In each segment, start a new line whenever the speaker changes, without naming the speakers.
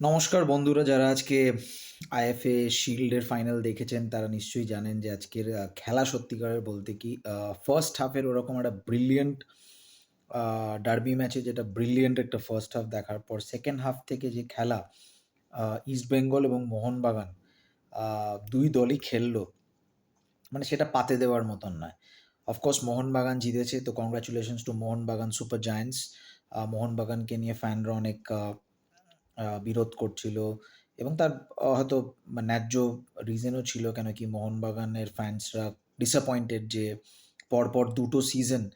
নমস্কার বন্ধুরা, যারা আজকে আইএফএ শিল্ডের ফাইনাল দেখেছেন, তারা নিশ্চয়ই জানেন যে আজকের খেলা সত্যিকারের বলতে কি ফার্স্ট হাফের ওরকম একটা ব্রিলিয়েন্ট ডার্বি ম্যাচে যেটা ব্রিলিয়েন্ট একটা ফার্স্ট হাফ দেখার পর সেকেন্ড হাফ থেকে যে খেলা ইস্ট বেঙ্গল এবং মোহনবাগান দুই দলই খেললো। মানে সেটা পাতে দেওয়ার মতন নয়। অফকোর্স মোহনবাগান জিতেছে, তো congratulations to Mohun Bagan super giants মোহনবাগানকে নিয়ে ফ্যানরা অনেক বিরোধ করছিল এবং তার হয়তো ন্যায্য রিজনও ছিল কেন কি মোহনবাগানের ফ্যান্সরা ডিসঅ্যাপয়েন্টেড যে পরপর দুটো সিজন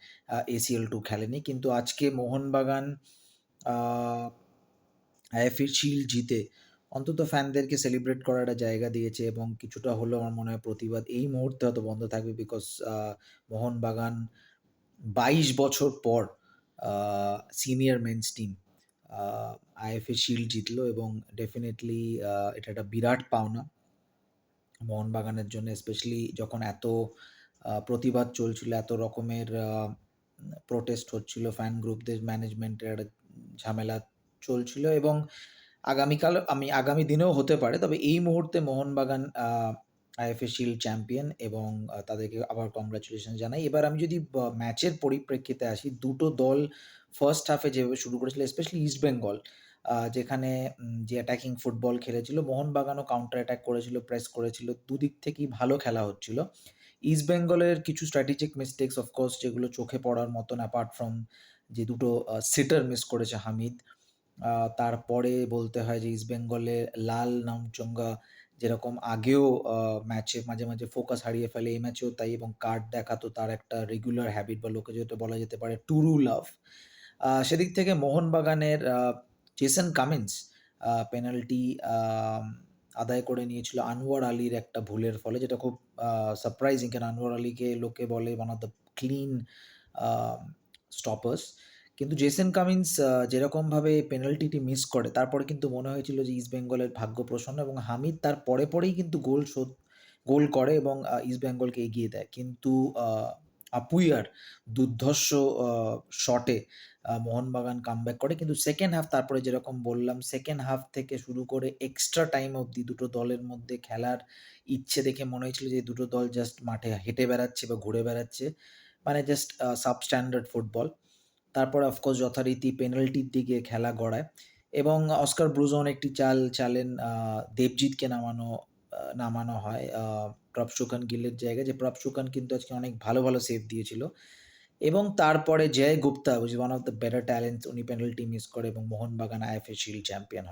এসিএল টু খেলেনি। কিন্তু আজকে মোহনবাগান আইএফএ শিল্ড জিতে অন্তত ফ্যানদেরকে সেলিব্রেট করার একটা জায়গা দিয়েছে এবং কিছুটা হলেও আমার মনে হয় প্রতিবাদ এই মুহূর্তে হয়তো বন্ধ থাকবে বিকজ মোহনবাগান বাইশ বছর পর senior men's team IFA shield জিতলো এবং ডেফিনেটলি এটা একটা বিরাট পাওনা মোহনবাগানের জন্য স্পেশালি যখন এত প্রতিবাদ চলছিল, এত রকমের প্রোটেস্ট হচ্ছিল ফ্যান গ্রুপদের ম্যানেজমেন্টের একটা ঝামেলা চলছিল এবং আগামীকাল, আমি আগামী দিনেও হতে পারে, তবে এই মুহূর্তে মোহনবাগান আইএফএ শিল্ড চ্যাম্পিয়ন এবং তাদেরকে আবার কংগ্রাচুলেশন জানাই। এবার আমি যদি ম্যাচের পরিপ্রেক্ষিতে আসি, দুটো দল ফার্স্ট হাফে যেভাবে শুরু করেছিল স্পেশালি ইস্ট বেঙ্গল যেখানে যে অ্যাটাকিং ফুটবল খেলেছিল, মোহনবাগানও কাউন্টার অ্যাটাক করেছিল প্রেস করেছিল, দুদিক থেকেই ভালো খেলা হচ্ছিল। ইস্ট বেঙ্গলের কিছু স্ট্র্যাটেজিক মিস্টেক্স অফকোর্স যেগুলো চোখে পড়ার মতন অ্যাপার্ট ফ্রম যে দুটো সিটার মিস করেছে হামিদ তারপরে বলতে হয় যে ইস্ট বেঙ্গলে লাল নামচঙ্গা যেরকম আগেও ম্যাচে মাঝে মাঝে ফোকাস হারিয়ে ফেলে এই ম্যাচেও তাই এবং কার্ড দেখাতো তার একটা রেগুলার হ্যাবিট বা লোকে যেটা বলা যেতে পারে টুরু লাভ সেদিক থেকে মোহনবাগানের জেসন কামিন্স পেনাল্টি আদায় করে নিয়েছিল আনোয়ার আলীর একটা ভুলের ফলে, যেটা খুব সারপ্রাইজিং কেন আনোয়ার আলীকে লোকে বলে one of the clean stoppers কিন্তু জেসেন কামিন্স যেরকমভাবে পেনাল্টিটি মিস করে তারপরে কিন্তু মনে হয়েছিল যে ইস্ট বেঙ্গলের ভাগ্য প্রসন্ন এবং হামিদ তার পরে পরেই কিন্তু গোল শোধ গোল করে এবং আহ, ইস্ট বেঙ্গলকে এগিয়ে দেয়। কিন্তু আপুইয়ার দুর্ধর্ষ শটে মোহনবাগান কামব্যাক করে। কিন্তু সেকেন্ড হাফ তারপরে যেরকম বললাম সেকেন্ড হাফ থেকে শুরু করে এক্সট্রা টাইম অবধি দুটো দলের মধ্যে খেলার ইচ্ছে দেখে মনে হয়েছিল যে দুটো দল জাস্ট মাঠে হেঁটে বেড়াচ্ছে বা ঘুরে বেড়াচ্ছে। মানে জাস্ট সাবস্ট্যান্ডার্ড ফুটবল তারপরে অফকোর্স যথারীতি পেনাল্টির দিকে খেলা গড়ায়। এবং অস্কার ব্রুজন একটি চাল চালেন দেবজিৎকে নামানো নামানো হয় প্রপসুখান গিলের জায়গায়, যে প্রপসুখান কিন্তু আজকে অনেক ভালো ভালো সেভ দিয়েছিল। এবং তারপরে Joy Gupta who's one of the better talents উনি পেনাল্টি মিস করে এবং মোহনবাগান আইএফএ শিল্ড চ্যাম্পিয়ন